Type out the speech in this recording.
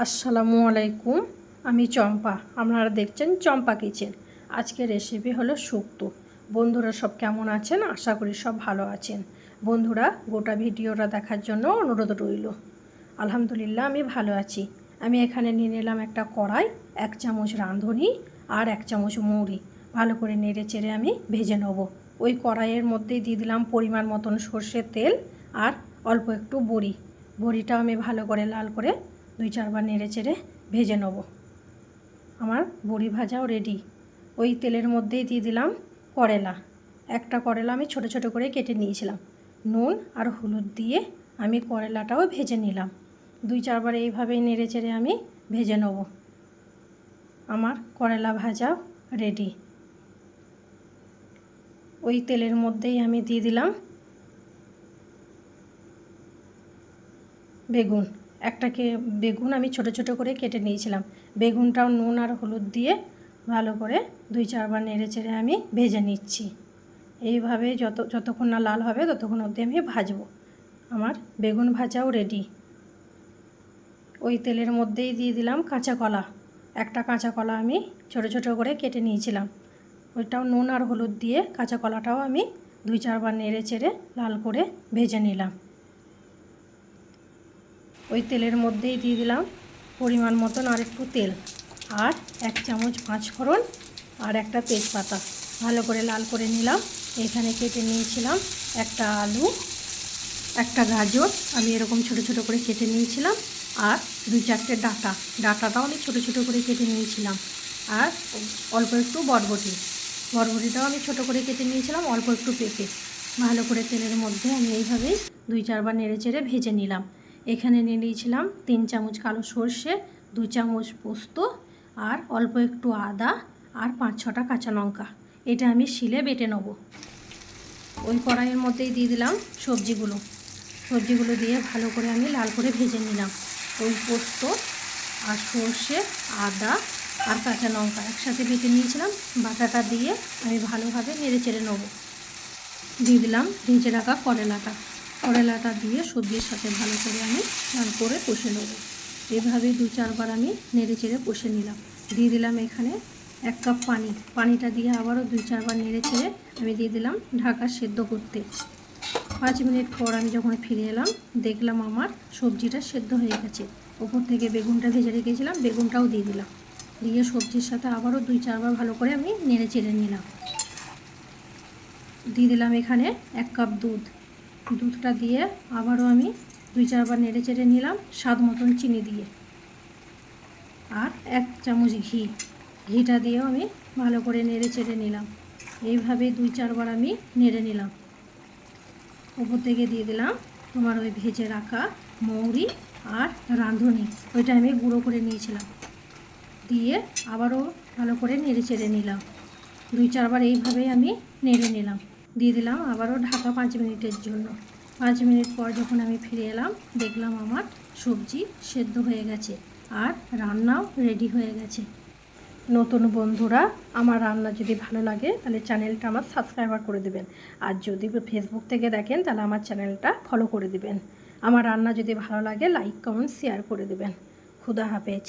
আসসালামু আলাইকুম, আমি চম্পা। আপনারা দেখছেন চম্পা কিচেন। আজকের রেসিপি হলো শুক্তো। বন্ধুরা সব কেমন আছেন? আশা করি সব ভালো আছেন। বন্ধুরা, গোটা ভিডিওটা দেখার জন্য অনুরোধ রইল। আলহামদুলিল্লাহ, আমি ভালো আছি। আমি এখানে নিয়ে নিলাম একটা কড়াই, এক চামচ রাঁধুনি আর এক চামচ মৌরি ভালো করে নেড়ে চেড়ে আমি ভেজে নেব। ওই কড়াইয়ের মধ্যেই দিয়ে দিলাম পরিমাণ মতন সর্ষের তেল আর অল্প একটু বড়ি। বড়িটাও আমি ভালো করে লাল করে দুই চারবার নেড়ে চেড়ে ভেজে নেব। আমার বড়ি ভাজাও রেডি ওই তেলের মধ্যেই দিয়ে দিলাম করেলা। একটা করেলা আমি ছোট ছোট করে কেটে নিয়েছিলাম। নুন আর হলুদ দিয়ে আমি করেলাটাও ভেজে নিলাম। দুই চারবার এইভাবেই নেড়ে চেড়ে আমি ভেজে নেব। আমার করেলা ভাজাও রেডি ওই তেলের মধ্যেই আমি দিয়ে দিলাম বেগুন। একটাকে বেগুন আমি ছোট ছোট করে কেটে নিয়েছিলাম। বেগুনটাও নুন আর হলুদ দিয়ে ভালো করে দুই চারবার নেড়ে চেড়ে আমি ভেজে নিচ্ছি। এইভাবে যত, যতক্ষণ না লাল হবে ততক্ষণ অবধি আমি ভাজবো। আমার বেগুন ভাজাও রেডি ওই তেলের মধ্যেই দিয়ে দিলাম কাঁচা কলা। একটা কাঁচা কলা আমি ছোট ছোট করে কেটে নিয়েছিলাম। ওইটাও নুন আর হলুদ দিয়ে কাঁচা কলাটাও আমি দুই চারবার নেড়ে চেড়ে লাল করে ভেজে নিলাম। ওই তেলের মধ্যেই দিয়ে দিলাম পরিমাণ মতন আর একটু তেল। আর এক চামচ পাঁচফোড়ন আর একটা তেজপাতা। ভালো করে লাল করে নিলাম। এখানে কেটে নিয়েছিলাম একটা আলু, একটা গাজর। আমি এরকম ছোট ছোট করে কেটে নিয়েছিলাম। আর দুই চারটে ডাটা। ডাটাটাও আমি ছোট ছোট করে কেটে নিয়েছিলাম। আর অল্প একটু বরবটি। বরবটিটাও আমি ছোট করে কেটে নিয়েছিলাম, অল্প একটু পেঁপে। ভালো করে তেলের মধ্যে আমি এইভাবেই দুই চারবার নেড়ে চেড়ে ভেজে নিলাম। এখানে নিয়ে নিয়েছিলাম তিন চামচ কালো সর্ষে দু চামচ পোস্ত আর অল্প একটু আদা আর পাঁচ ছটা কাঁচা লঙ্কা। এটা আমি শিলে বেটে নেব। ওই কড়াইয়ের মধ্যেই দিয়ে দিলাম সবজিগুলো। সবজিগুলো দিয়ে ভালো করে আমি লাল করে ভেজে নিলাম। ওই পোস্ত আর সর্ষে, আদা আর কাঁচা লঙ্কা একসাথে বেটে নিয়েছিলাম। বাটাটা দিয়ে আমি ভালোভাবে নেড়ে চেড়ে নেব। দিয়ে দিলাম ভেজে রাখা করলাটা। করলাটা দিয়ে সবজির সাথে ভালো করে আমি লাল করে কষে নেব। এভাবে দু চারবার আমি নেড়ে চেড়ে কষে নিলাম। দিয়ে দিলাম এখানে এক কাপ পানি। পানিটা দিয়ে আবারও দুই চারবার নেড়ে চেড়ে আমি দিয়ে দিলাম ঢাকা সেদ্ধ করতে। পাঁচ মিনিট পর আমি যখন ফিরে এলাম, দেখলাম আমার সবজিটা সেদ্ধ হয়ে গেছে। ওপর থেকে বেগুনটা ভেজে রেখেছিলাম, বেগুনটাও দিয়ে দিলাম। দিয়ে সবজির সাথে আবারও দুই চারবার ভালো করে আমি নেড়ে চেড়ে নিলাম। দিয়ে দিলাম এখানে এক কাপ দুধ। দুধটা দিয়ে আবারও আমি দুই চারবার নেড়ে চেড়ে নিলাম স্বাদ মতন চিনি দিয়ে। আর এক চামচ ঘি। ঘিটা দিয়েও আমি ভালো করে নেড়ে চেড়ে নিলাম। এইভাবে দুই চারবার আমি নেড়ে নিলাম। ওপর থেকে দিয়ে দিলাম তোমার ওই ভেজে রাখা মৌরি আর রাঁধুনি। ওইটা আমি গুঁড়ো করে নিয়েছিলাম। দিয়ে আবারও ভালো করে নেড়ে চেড়ে নিলাম। দুই চারবার এইভাবেই আমি নেড়ে নিলাম। দিয়ে দিলাম আবারও ঢাকা পাঁচ মিনিটের জন্য। পাঁচ মিনিট পর যখন আমি ফিরে এলাম, দেখলাম আমার সবজি সেদ্ধ হয়ে গেছে আর রান্নাও রেডি হয়ে গেছে। নতুন বন্ধুরা, আমার রান্না যদি ভালো লাগে, তাহলে চ্যানেলটা আমার সাবস্ক্রাইবার করে দেবেন। আর যদি ফেসবুক থেকে দেখেন, তাহলে আমার চ্যানেলটা ফলো করে দেবেন। আমার রান্না যদি ভালো লাগে লাইক কমেন্ট শেয়ার করে দেবেন। খুদা হাফেজ।